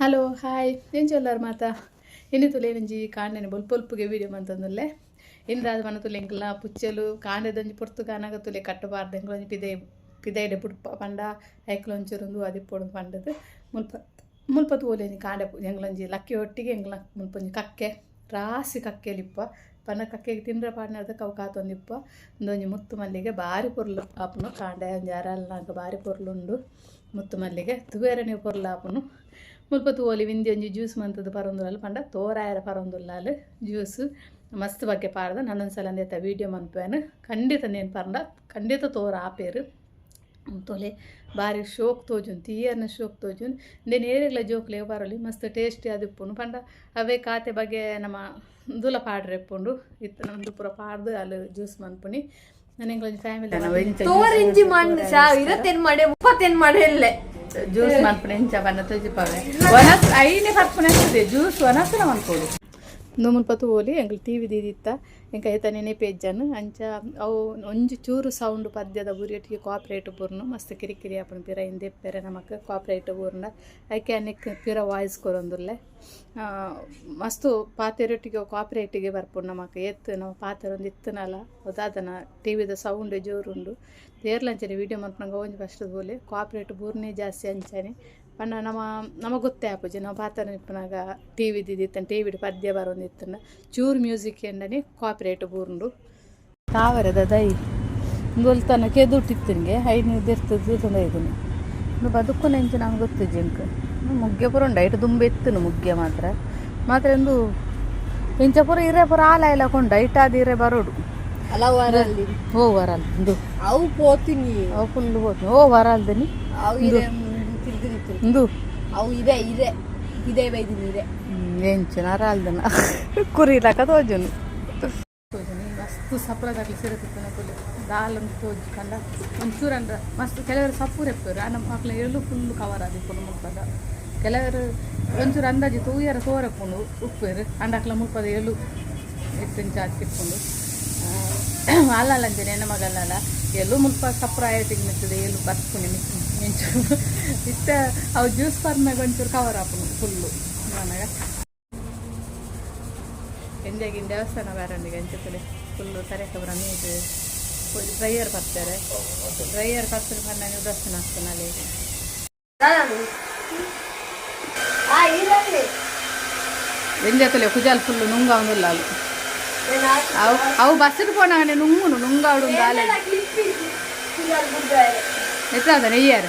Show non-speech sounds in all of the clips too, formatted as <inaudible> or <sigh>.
Hello hi ಏನು ಚೊಲ್ಲಾರ ಮಾತಾ? ಇನ್ನು ತುಲೇನಂಜಿ ಕಾಂಡೆನೆ ಬೊಲ್ಪ ಬೊಲ್ಪುಗೆ video ಮಂತಂದುಲ್ಲೆ? ಇಂದಾದ ಮನ ತುಲೆ ಎಂಕಲ್ನ ಪುಚ್ಚಲು ಕಾಂಡೆದೊಂಜಿ ಪೊರ್ತು ಕಾನಾಗ ತುಲೆ ಕಟ್ಟಬಾರ್ದು ಎಂಕಲೊಂಜಿ ಪಿದೆ ಪಿದೈಡೆ ಬುಡ್ಪ ಪಂಡ ಐಕ್ಲ ಒಂಚೂರೊಂದು ಅದಿಪ್ಪೊಡು ಪಂಡದು. ಮುಲ್ಪ ಮುಲ್ಪ ತೂಲೆಂಜಿ ಕಾಂಡೆ ಎಂಗ್ಲೊಂಜಿ ಲಕ್ಕಿ ಒಟ್ಟಿಗೆ ಎಂಗ್ಲ ಮುಲ್ಪೊಂಜಿ ಕಕ್ಕೆ, ರಾಸಿ ಕಕ್ಕೆಲಿಪ್ಪ. ಪನ್ನ ಕಕ್ಕೆಗೆ ತಿಂದ್ರೆ ಪಾಡ್ನದ ಕವು ಕಾತೊಂದಿಪ್ಪ. ಒಂದೊಂದು ಮುತ್ತು ಮಲ್ಲಿಗೆ ಬಾರಿ ಪೊರ್ಲು ಆಪುನು ಕಾಂಡೆ ಒಂಜಿ ಅರಲ್ನಾಗ ಬಾರಿ ಪೊರ್ಲು ಉಂಡು ಮುತ್ತು ಮಲ್ಲಿಗೆ ತುವೇರನೆ ಪೊರ್ಲು ಆಪುನು ಮುಲ್ಪ ತೂವೊಲಿ ವಿಂದಿ ಒಂಜಿ ಜ್ಯೂಸ್ ಮಂತದ ಪರೊಂದುಲಾಲ್ ಪಂಡ ತೋರಾಯರ ಪರೊಂದುಲ್ಲಾಲ್ ಜ್ಯೂಸ್ ಮಸ್ತ್ ಬಗ್ಗೆ ಪಾಡ್ದ ನನ್ನೊಂದ್ಸಲ ಅಂದೇತ ವೀಡಿಯೋ ಮನ್ಪೇನು ಖಂಡಿತ ನೇನು ಪಂಡ ಖಂಡಿತ ತೋರ ಆಪೇರು ತೋಲೆ ಬಾರಿ ಶೋಕ್ ತೋಜುನ್ ತೀಯರ್ನ ಶೋಕ್ ತೋಜುನ್ ಇಂದೆ ನೇರೆಗ್ಲ ಜೋಕ್ಲೆ ಬರಲಿ ಮಸ್ತ್ ಟೇಸ್ಟಿ ಆದಿಪ್ಪುಂಡು ಪಂಡ ಅವೇ ಖಾತೆ ಬಗ್ಗೆ ನಮ್ಮ ದುಲ ಪಾಡ್ರೆಪ್ಪುಂಡು ಇತ್ತ ನಮ್ದು ಪೂರ ಪಾಡ್ದು ಅಲ್ಲಿ ಜ್ಯೂಸ್ ಮನ್ಪುನಿ ನನಗೆ ಫ್ಯಾಮಿಲಿ ತೋರಿಂಜಿ ಮಣ್ಣು ಸಾ ಇರತ್ತೇನ್ ಮಾಡೆ ಮುಪ್ಪತ್ತೇನ್ ಮಾಡೆ ಇಲ್ಲೇ ಜ್ಯೂಸ್ ಎಂಚ ಬಣ್ಣ ತೋಜಿಪಾವೆ ಒನಸ್ ಐನೇ ಪರ್ಪುನ ಜ್ಯೂಸ್ ಒನಸ್ನ ನಾವು ಅನ್ಕೊಳ್ಳಿ. ಪತ್ತು ಓಲಿ ಎಂಕಲ್ ಟಿ ವಿ ದೀದಿತ್ತ ಎಂಕ ಐತ ನೆನೆ ಪೇಜನ್ನು ಅಂಚ ಅವು ಒಂಜಿ ಚೂರು ಸೌಂಡ್ ಪದ್ಯದ ಬುರಿಯೊಟ್ಟಿಗೆ ಕಾಪ್ರೇಟ್ ಬೂರ್ನು. ಮಸ್ತ್ ಕಿರಿಕಿರಿ ಆಪಣ ಪಿರ ಹಿಂದೆಪ್ಪೆರೆ ನಮಕ್ ಕಾಪ್ರೇಟ್ ಬೂರ್ನ. ಐಕೆ ಅನ್ನಕ್ ಪಿರ ವಾಯ್ಸ್ ಕೊರೊಂದುಲ್ಲೆ ಮಸ್ತು ಪಾತೆರೊಟ್ಟಿಗೆ ಕಾಪ್ರೇಟಿಗೆ ಬರ್ಪುಂಡು ನಮಕ್. ಎತ್ತು ನಾವು ಪಾತೆರೊಂದು ಇತ್ತನಲ್ಲ ಅದಾದನ ಟಿ ವಿದ ಸೌಂಡ್ ಜೋರುಂಡು. ಏರ್ಲಂಚನೆ ವೀಡಿಯೋ ಮನ್ಪನಗ ಒಂಜಿ ಫಸ್ಟ್ ಬೋಲೆ. ಕಾಪ್ರೇಟ್ ಬೂರ್ನೇ ಜಾಸ್ತಿ ಅಂಚನೆ. ಪಂಡ ನಮ್ಮ, ನಮಗೆ ಗೊತ್ತೇ ಆಪುಜಿ. ನಾವು ಪಾತ್ರ ಇಪ್ಪನಾಗ ಟಿ ವಿ ದಿದಿತ್ತನ ಟಿ ವಿಡ್ ಪದ್ಯ ಬರೋಂದಿತ್ತನ ಚೂರು ಮ್ಯೂಸಿಕ್ ಎಂಡನೆ ಕಾಪ್ರೇಟ್ ಬೂರ್ಂಡು ತಾವರದ ದೈ. ಗೊಲ್ತನ ಕೆದುಟ್ಟಿತ್ತನಿಗೆ ಐನೂರು ಇರ್ತದೆ ತುಂಬ ಇದನ್ನು ಇನ್ನು ಬದುಕು ನೆಂಚು ನಂಗೆ ಗೊತ್ತು ಜಿಂಕ್. ಮುಗ್ಗೆ ಪುರ ಉಂಡ, ಐಟು ತುಂಬ ಎತ್ತನು ಮುಗ್ಗೆ ಮಾತ್ರ. ಮಾತ್ರ ಎಂದು ಇಂಚ ಪುರ ಇರೆ ಪುರ ಆಲ ಎಲ್ಲ ಕೊಂಡ, ಐಟಾದ ಇರೇ ಬರೋಡು. ಹಲವಾರಲ್ಲಿ. ಓ ಅವು ಪೋತೀನಿ. ಅವು ಫುಲ್ ಓ ವರಲ್ದನಿ ಅವು ಇದೆ. ತಿರ್ಗಿದಿತ್ತು ಇಂದು? ಅವು ಇದೆ ಇದೆ. ಇದೆ ಬೈದಿನಿ ಇದೆ. ಎಂಚಿನ ಅಲ್ದನ ಕುರಿ ತೋಜನು ಮಸ್ತ್ ಸಪ್ರದಾಗ್ಲಿ ಪುಲಿ ದಾಲ್ ಒಂದು ತೋಜು ಕಂಡ? ಒಂಚೂರು ಅಂದ್ರ ಮಸ್ತ್ ಕೆಲವರು ಸಪ್ಪು ರೆಪ್ಪರು ನಮ್ಮ ಮಕ್ಳು ಎಳ್ಳು ಫುಲ್ ಕವರ್ ಆದಿಪ್ಪುನು ಮುಪ್ಪದ ಕೆಲವರು ಒಂಚೂರು ಅಂದಾಜು ತೂಯರ ತೋರಪ್ಪುಂಡು ಉಪ್ಪೇರು ಅಂಡಕ್ಲ ಮುಪ್ಪದ ಎಳ್ಳು ಎತ್ತಿನ ಚಾಚಿಪ್ಪುಂಡು ಅಲ್ಲಂಜನೆ ಹೆಣ್ಣು ಮಗಲ್ಲ ಎಲ್ಲೂ ಮುಲ್ಪ ಸಪ್ರಾಯ ತೆಗ್ನಿರ್ತದೆ ಎಲ್ಲೂ ಬಸ್ಪುನಿ ಮಿಂಚು ಇತ್ತ ಅವು ಜ್ಯೂಸ್ ಫಾರ್ಮ್ನಾಗ ಒಂಚೂರು ಕವರ್ ಹಾಪುನು ಫುಲ್ಲು ನನಗ. ಎಂಜಾಗಿನ ದೇವಸ್ಥಾನ ಬೇರೆ ಅಂಚುತ್ತಲೆ ಫುಲ್ಲು ತರೆಕಬರ ನೀರು ಡ್ರೈಯರ್ ಬರ್ತಾರೆ. ಡ್ರೈಯರ್ ಬರ್ತಾರೆ ಬಂದ ನೀವು ದರ್ಶನ ಆಗ್ತಾನೆ ಅಲ್ಲಿ. ಎಂಜಾತಲೆ ಕುಜಾಲ್ ಫುಲ್ಲು ನುಂಗ ಅಲ್ಲಿ. ಅವು ಅವು ಬಸ್ಸಿಗೆ ಪೋನಾಗನೆ ನುಂಗುನು ನುಂಗಾಡು ಗಾಲೆ ಎತ್ತಾದ ನೆಯ್ಯಾರ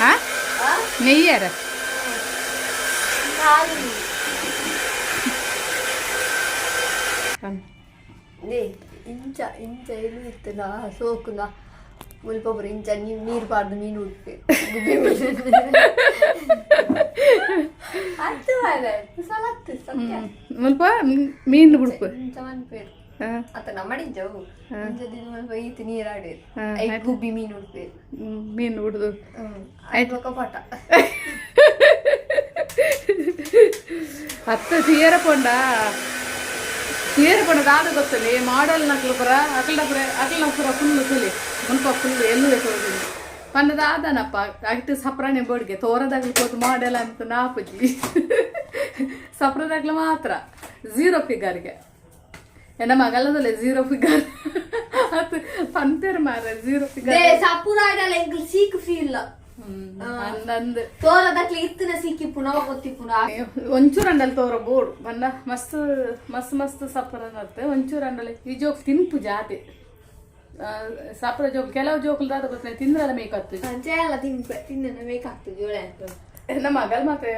ಹಾ ನೆಯ್ಯಾರ ಇಂಚ ಇಂಚ ಏನು ಇತ್ತು ನಾ ಸೋಕುನ ಮುಲ್ಪೊಬ್ಬರು ಇಂಚ ನೀವು ನೀರು ಪಾಡ್ದು ಮೀನು ಉಡ್ಪೆ ಹತ್ತು ಮಾರೆ ಸಲತ್ತು ಸತ್ಯ ಮುಲ್ಪ? ಮೀನು ಬಿಡ್ಪು. ಅತ್ತ ಮೀನು ಬಿಡುದು ಹತ್ತು ತೀಯರ ಪೊಂಡ ತೀಯರ ಪೊಂಡ ದಾದ ಗೊತ್ತಲ್ಲಿ? ಮಾಡಲ್ ನಕ್ಲು ಪುರ ಅಕಲ್ ಪುರ ಅಕಲ್ ಪುರ ಫುಲ್ ತುಲಿ. ಮುಲ್ಪ ಫುಲ್ ಎಲ್ಲೂ ಕೊಡೋದಿಲ್ಲ ಪಂಡದ ಆದನಪ್ಪ ಸಪ್ರಾಣಿ ಬೋರ್ಡ್ಗೆ ತೋರದಾಗ್ಲಿ ಕೂತು ಮಾಡಲ್ಲ ಅಂತ ನಾಪುಜಿ <laughs> ಸಪ್ರದಾಗ್ಲ ಮಾತ್ರ. ಝೀರೋ ಫಿಗರ್ಗೆ ಎನ್ನ ಮಗಲದಲ್ಲ ಝೀರೋ ಫಿಗರ್ ಅದು ಪಂತೇರ್ ಮಾರ ಝೀರೋ ಫಿಗರ್ ಸಪುರಾಗಲ್ಲ ಎಂಕಲ್ ಸೀಕ್ ಫೀಲ್ ಅಂದಂದ್ ತೋರದಕ್ಲೆ ಇತ್ತಿನ ಸಿಕ್ಕಿ ಪುನಃ ಗೊತ್ತಿ ಪುನಃ ಒಂಚೂರು ಅಂಡಲ್ ತೋರ ಬೋಡು ಬಂದ ಮಸ್ತ್ ಮಸ್ತ್ ಮಸ್ತ್ ಸಪ್ಪರ ಅಂತ ಒಂಚೂರು ಅಂಡಲ್. ಈ ಜೋಕ್ ತಿನ್ಪು ಜಾತಿ. ಆ, ಸಪ್ಪರ ಜೋಕ್ ಕೆಲವು ಜೋಕುಲ್ ದಾದ ಗೊತ್ತಿಲ್ಲ ತಿಂದ್ರಲ್ಲ ಮೇಕತ್ತು ಅಂಚೆಲ್ಲ ತಿನ್ಪೆ ತಿನ್ನ ಬೇಕಾಗ್ತದೆ ಜೋಳೆ ಅಂತ ನಮ್ಮ ಮಗಲ್ ಮತ್ತೆ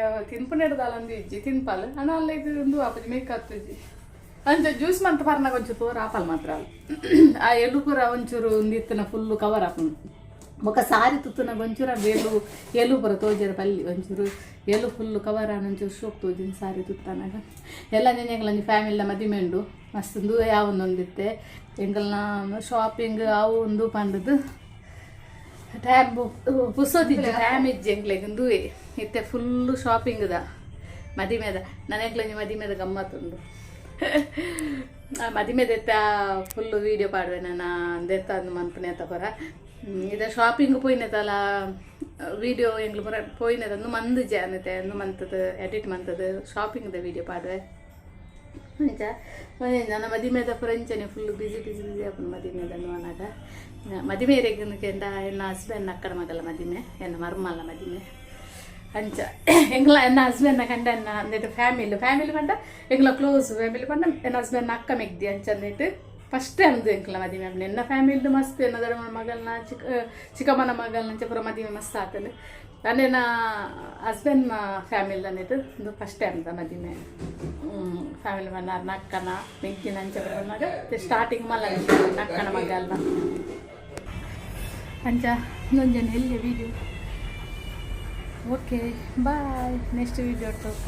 ಒಂದು ಇಜ್ಜಿ ತಿನ್ಪಲ್ ಅಣ್ಣ, ಅಲ್ಲ ಇದು ಒಂದು ಆಪಜಿ ಮೇಕತ್ತು ಇಜ್ಜಿ. ಅಂಚ ಜ್ಯೂಸ್ ಮಂತ ಪರ್ನಾಗ ಒಂಚೂರು ತೋರ, ಆಪಲ್ ಮಾತ್ರ <clears throat> ಆ ಎಳ್ಳು ಪೂರ ಒಂಚೂರು ಒಂದಿತ್ತನ ಫುಲ್ಲು ಕವರ್ ಆಪುಂಡು ಬೊಕ ಸಾರಿ ತುತ್ತುನಾಗ ಒಂಚೂರು ಅದು ಎಲು ಪೂರ ತೋಜರ ಪಲ್ಲಿ ಒಂಚೂರು, ಎಳ್ಳು ಫುಲ್ ಕವರ್ ಆನ ಒಂಚೂರು ಶೋಕ್ ತೋಜಿನ ಸಾರಿ ತುತ್ತನಾಗ. ಎಲ್ಲ ನೆನೆಗಳಂಜಿ ಫ್ಯಾಮಿಲಿನ ಮದುವೆ ಉಂಡು ಮಸ್ತೊಂದು ಯಾವೊಂದೊಂದಿತ್ತೆ ಎಂಗಲ್ನ ಶಾಪಿಂಗ್ ಅವು ಒಂದು ಟ್ಯಾಬ್ ಪುಸೋದಿದ್ದೆ ಡ್ಯಾಮೇಜ್ ಎಂಗ್ಲೆಗೊಂದು ಇತ್ತೆ ಫುಲ್ಲು ಶಾಪಿಂಗ್ದ ಮದಿಮೆದ ನನಗ್ಲಂಜಿ ಮದಿಮೆದ ಗಮ್ಮತ್ತುಂಡು ಮದಿಮೆದೆತ್ತ ಫುಲ್ಲು ವೀಡಿಯೋ ಪಾಡುವೆ ನಾನು. ಅಂದೆತ್ತ ಅಂದು ಮನ್ಪುನೆ ತಪರ ಇದೆ ಶಾಪಿಂಗ್ ಪೋಯ್ನೆತಲ್ಲ ವೀಡಿಯೋ ಎಂಗ್ಲು ಪೂರ ಪೋಯಿನದೊಂದು ಮಂದು ಜಾನತೆ ಒಂದು ಮಂತದ ಎಡಿಟ್ ಮಂತದ ಶಾಪಿಂಗ್ದ ವೀಡಿಯೋ ಪಾಡುವೆ. ಅಂಚ ನನ್ನ ಮದಿಮೆದ ಪುರಂಚನೆ ಫುಲ್ ಬಿಸಿ ಬಿಸಿ ಬಿಸಿ ಆಪುಂಡು ಮದಿಮೆದನ್ನು ಅನ್ನಾಗ ಮದಿಮೆ ರೆಗನಕೆಂಡ ಎನ್ನ ಹಸ್ಬೆಂಡ್ ಅಕ್ಕಡ ಮಗಲ ಮದಿಮೆ ಎನ್ನ ಮರ್ಮಲ್ಲ ಮದಿಮೆ ಅಂಚ ಎಂಗ್ಲ ಎನ್ನ ಹಸ್ಬೆಂಡ್ ಕಂಡ ಎನ್ನ ಅಂದಿಟ್ಟು ಫ್ಯಾಮಿಲಿ ಫ್ಯಾಮಿಲಿ ಪಂಡ ಎಂಗ್ಲ ಕ್ಲೋಸ್ ಫ್ಯಾಮಿಲಿ ಪಂಡ ಎನ್ನ ಹಸ್ಬೆಂಡ್ ಅಕ್ಕ ಮೆಗ್ದಿ ಅಂಚ ಅಂದಿಟ್ಟು ಫಸ್ಟ್ ಅಂದು ಎಂಕ್ಲ ಮದಿಮೆ ಎನ್ನ ಫ್ಯಾಮಿಲಿ ಮಸ್ತ್ ಎನ್ನ ದೊಡ್ಡ ಮಗಲ್ನ ಚಿಕ್ಕ ಚಿಕ್ಕಮ್ಮನ ಮಗಲ್ನ ಚಪುರ ಮದಿಮೆ ಮಸ್ತ್ ಆತನು ನನ್ನ ಹಸ್ಬೆಂಡ್ ಫ್ಯಾಮಿಲಿ ಅಂದಿಟ್ಟು ಒಂದು ಫಸ್ಟ್ ಟೈಮ್ ಮದಿಮೆ ಫ್ಯಾಮಿಲಿ ಬಂದ ನಕ್ಕನ ಮೆಗ್ಗಿನ ಅಂಚ ಬಂದಾಗ ಸ್ಟಾರ್ಟಿಂಗ್ ಮಲ್ಲ ನಕ್ಕನ ಮಗಲ್ನ ಅಂಚ ಇನ್ನೊಂದು ಎಲ್ಲಿ video okay bye next video ತೋಕ